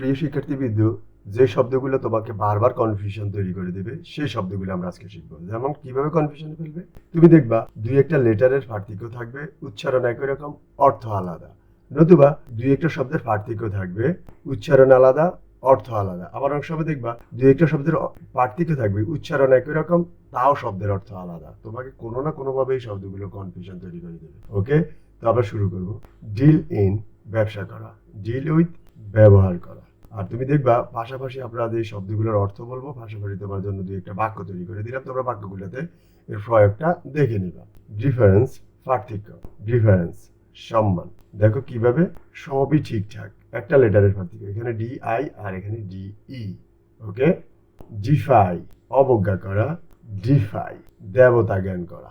প্রিয় শিক্ষার্থীবৃন্দ, যে শব্দগুলো তোমাকে বারবার কনফিউশন তৈরি করে দেবে, সেই শব্দগুলো আমরা আজকে শিখব। যেমন, কীভাবে কনফিউশন ফেলবে? তুমি দেখবা, দুই একটা লেটারের পার্থক্য থাকবে, উচ্চারণ একই রকম, অর্থ আলাদা। নতুবা, দুই একটা শব্দের পার্থক্য থাকবে, উচ্চারণ আলাদা, অর্থ আলাদা। আবার অনেক সময় দেখবা, দুই একটা শব্দের পার্থক্য থাকবে, উচ্চারণ একই রকম, তাও শব্দের অর্থ আলাদা। তোমাকে কোনো না কোনোভাবে এই শব্দগুলো কনফিউশন তৈরি করে দেবে। ওকে তো আমরা শুরু করব। ডিল ইন ব্যবসা করা। ডিল উইথ ব্যবহার করা। আর তুমি দেখবা পাশাপাশি আমরা যে শব্দগুলোর অর্থ বলব, পাশাপাশি তোমার জন্য দুই একটা বাক্য তৈরি করে দিলাম। তোমরা বাক্যগুলোতে এর প্রয়োগটা দেখে নিবা। ডিফারেন্স পার্থক্য। ডিফারেন্স সম্মান। দেখো কীভাবে? সবই ঠিকঠাক। একটা লেটারের পার্থক্য। এখানে ডি আই আর এখানে ডি ই ওকে ডিফাই অবজ্ঞা করা। ডিফাই দেবতা জ্ঞান করা।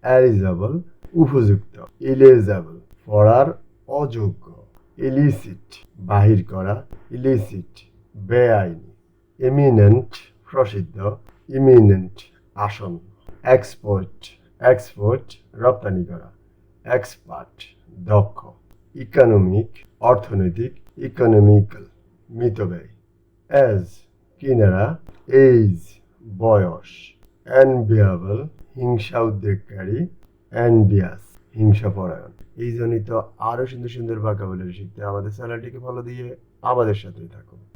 অ্যারিজেবল উপযুক্ত। ইলিজিবল পড়ার অযোগ্য। ইলিসিট, বাহির করা, ইলিসিট, বেআইনি এমিনেন্ট প্রসিদ্ধ, ইমিনেন্ট, আসন, এক্সপোর্ট এক্সপোর্ট, রপ্তানি করা, এক্সপার্ট, দক্ষ, ইকোনমিক, অর্থনৈতিক, ইকোনমিক্যাল মিতব্যয় এজ, কিনারা এইজ বয়স অ্যানবিয়াবল হিংসা উদ্বেগকারী অ্যানবিয়াস হিংসাপরায়ণ এই জন্যই তো আরও সুন্দর সুন্দর বাক্যাবলী শিখতে আমাদের চ্যানেলটিকে ফলো দিয়ে আমাদের সাথেই থাকুন।